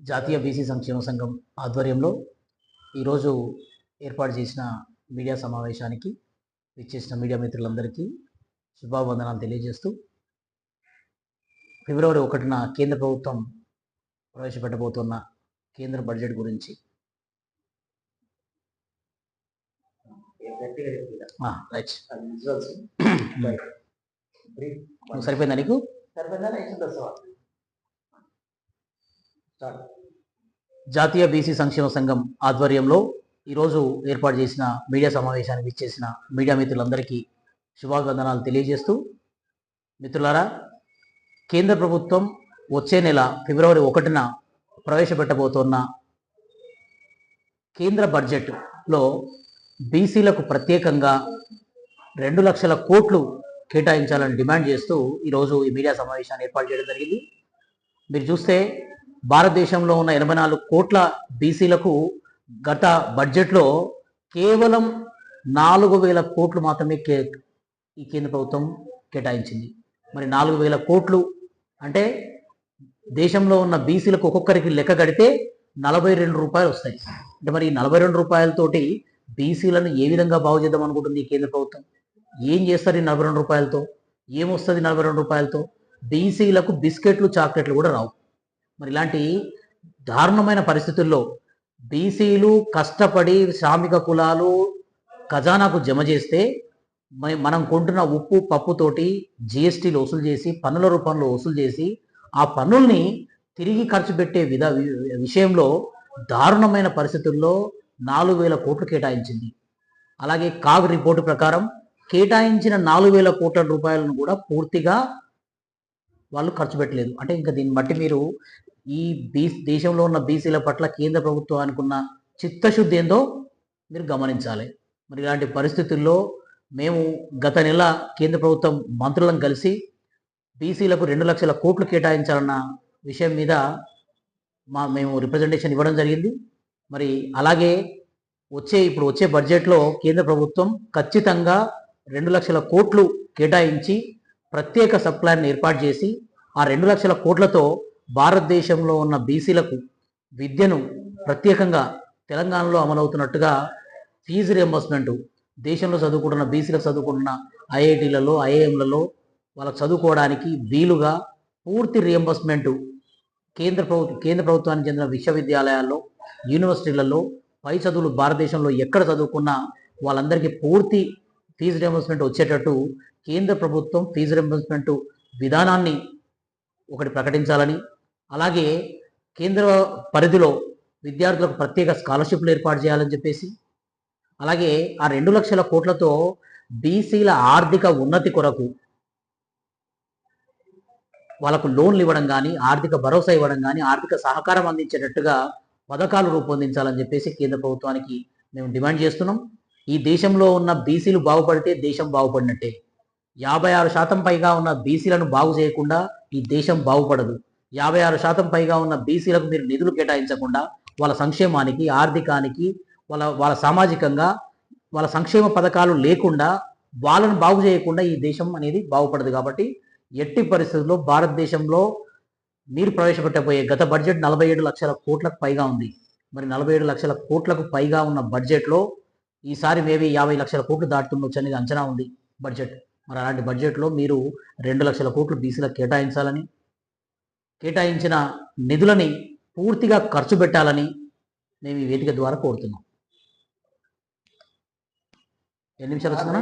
జాతీయ బీసీ సంక్షేమ సంఘం ఆధ్వర్యంలో ఈరోజు ఏర్పాటు చేసిన మీడియా సమావేశానికి ఇచ్చేసిన మీడియా మిత్రులందరికీ శుభావందనాలు తెలియజేస్తూ ఫిబ్రవరి ఒకటిన కేంద్ర ప్రభుత్వం ప్రవేశపెట్టబోతున్న కేంద్ర బడ్జెట్ గురించి. రైట్. సరిపోయిందా నీకు? జాతీయ బీసీ సంక్షేమ సంఘం ఆధ్వర్యంలో ఈరోజు ఏర్పాటు చేసిన మీడియా సమావేశానికి ఇచ్చేసిన మీడియా మిత్రులందరికీ శుభాభివందనాలు తెలియజేస్తూ మిత్రులారా కేంద్ర ప్రభుత్వం వచ్చే నెల ఫిబ్రవరి ఒకటిన ప్రవేశపెట్టబోతున్న కేంద్ర బడ్జెట్లో బీసీలకు ప్రత్యేకంగా రెండు లక్షల కోట్లు కేటాయించాలని డిమాండ్ చేస్తూ ఈరోజు ఈ మీడియా సమావేశాన్ని ఏర్పాటు చేయడం జరిగింది. మీరు చూస్తే భారతదేశంలో ఉన్న ఎనభై నాలుగు కోట్ల బీసీలకు గత బడ్జెట్లో కేవలం నాలుగు వేల కోట్లు మాత్రమే కే ఈ కేంద్ర ప్రభుత్వం కేటాయించింది. మరి నాలుగు వేల కోట్లు అంటే దేశంలో ఉన్న బీసీలకు ఒక్కొక్కరికి లెక్క కడితే నలభై రెండు రూపాయలు వస్తాయి. అంటే మరి నలభై రెండు రూపాయలతోటి బీసీలను ఏ విధంగా బాగు చేద్దాం అనుకుంటుంది ఈ కేంద్ర ప్రభుత్వం? ఏం చేస్తారు ఈ నలభై రెండు రూపాయలతో? ఏమొస్తుంది నలభై రెండు రూపాయలతో? బీసీలకు బిస్కెట్లు చాక్లెట్లు కూడా రావు. మరి ఇలాంటి దారుణమైన పరిస్థితుల్లో బీసీలు కష్టపడి శ్రామిక కులాలు ఖజానాకు జమ చేస్తే మనం కొంటున్న ఉప్పు పప్పుతోటి జిఎస్టీలు వసూలు చేసి పన్నుల రూపంలో వసూలు చేసి ఆ పన్నుల్ని తిరిగి ఖర్చు పెట్టే విధ వి- విషయంలో దారుణమైన పరిస్థితుల్లో నాలుగు వేల కోట్లు కేటాయించింది. అలాగే కాగ్ రిపోర్టు ప్రకారం కేటాయించిన నాలుగు వేల కోట్ల రూపాయలను కూడా పూర్తిగా వాళ్ళు ఖర్చు పెట్టలేదు. అంటే ఇంకా దీన్ని బట్టి మీరు ఈ బీ దేశంలో ఉన్న బీసీల పట్ల కేంద్ర ప్రభుత్వం అనుకున్న చిత్తశుద్ధి ఏందో మీరు గమనించాలి. మరి ఇలాంటి పరిస్థితుల్లో మేము గత నెల కేంద్ర ప్రభుత్వం మంత్రులను కలిసి బీసీలకు రెండు లక్షల కోట్లు కేటాయించాలన్న విషయం మీద మా మేము రిప్రజెంటేషన్ ఇవ్వడం జరిగింది. మరి అలాగే వచ్చే ఇప్పుడు వచ్చే బడ్జెట్లో కేంద్ర ప్రభుత్వం ఖచ్చితంగా రెండు లక్షల కోట్లు కేటాయించి ప్రత్యేక సబ్ ప్లాన్ ఏర్పాటు చేసి ఆ రెండు లక్షల కోట్లతో భారతదేశంలో ఉన్న బీసీలకు విద్యను ప్రత్యేకంగా తెలంగాణలో అమలవుతున్నట్టుగా ఫీజు రియంబర్స్మెంట్ దేశంలో చదువుకుంటున్న బీసీలకు చదువుకుంటున్న ఐఐటీలలో ఐఐఎంలలో వాళ్ళకు చదువుకోవడానికి వీలుగా పూర్తి రియంబర్స్మెంట్ కేంద్ర ప్రభుత్వ కేంద్ర ప్రభుత్వానికి చెందిన విశ్వవిద్యాలయాల్లో యూనివర్సిటీలలో పై చదువులు భారతదేశంలో ఎక్కడ చదువుకున్నా వాళ్ళందరికీ పూర్తి ఫీజు రియంబర్స్మెంట్ వచ్చేటట్టు కేంద్ర ప్రభుత్వం ఫీజు రియంబర్స్మెంట్ విధానాన్ని ఒకటి ప్రకటించాలని అలాగే కేంద్ర పరిధిలో విద్యార్థులకు ప్రత్యేక స్కాలర్షిప్లు ఏర్పాటు చేయాలని చెప్పేసి అలాగే ఆ రెండు లక్షల కోట్లతో బీసీల ఆర్థిక ఉన్నతి కొరకు వాళ్ళకు లోన్లు ఇవ్వడం కానీ ఆర్థిక భరోసా ఇవ్వడం కానీ ఆర్థిక సహకారం అందించేటట్టుగా పథకాలు రూపొందించాలని చెప్పేసి కేంద్ర ప్రభుత్వానికి మేము డిమాండ్ చేస్తున్నాం. ఈ దేశంలో ఉన్న బీసీలు బాగుపడితే దేశం బాగుపడినట్టే. యాభై ఆరు శాతం పైగా ఉన్న బీసీలను బాగు చేయకుండా ఈ దేశం బాగుపడదు. యాభై ఆరు శాతం పైగా ఉన్న బీసీలకు మీరు నిధులు కేటాయించకుండా వాళ్ళ సంక్షేమానికి ఆర్థికానికి వాళ్ళ వాళ్ళ సామాజికంగా వాళ్ళ సంక్షేమ పథకాలు లేకుండా వాళ్ళను బాగు చేయకుండా ఈ దేశం అనేది బాగుపడదు కాబట్టి ఎట్టి పరిస్థితుల్లో భారతదేశంలో మీరు ప్రవేశపెట్టబోయే గత బడ్జెట్ నలభై ఏడు లక్షల కోట్లకు పైగా ఉంది. మరి నలభై ఏడు లక్షల కోట్లకు పైగా ఉన్న బడ్జెట్లో ఈసారి మేబీ యాభై లక్షల కోట్లు దాటుతుండొచ్చు అనేది అంచనా ఉంది బడ్జెట్. మరి అలాంటి బడ్జెట్లో మీరు రెండు లక్షల కోట్లు బీసీలకు కేటాయించాలని కేటాయించిన నిధులని పూర్తిగా ఖర్చు పెట్టాలని మేము ఈ వేదిక ద్వారా కోరుతున్నాం. ఎన్ని నిమిషాలు వస్తున్నా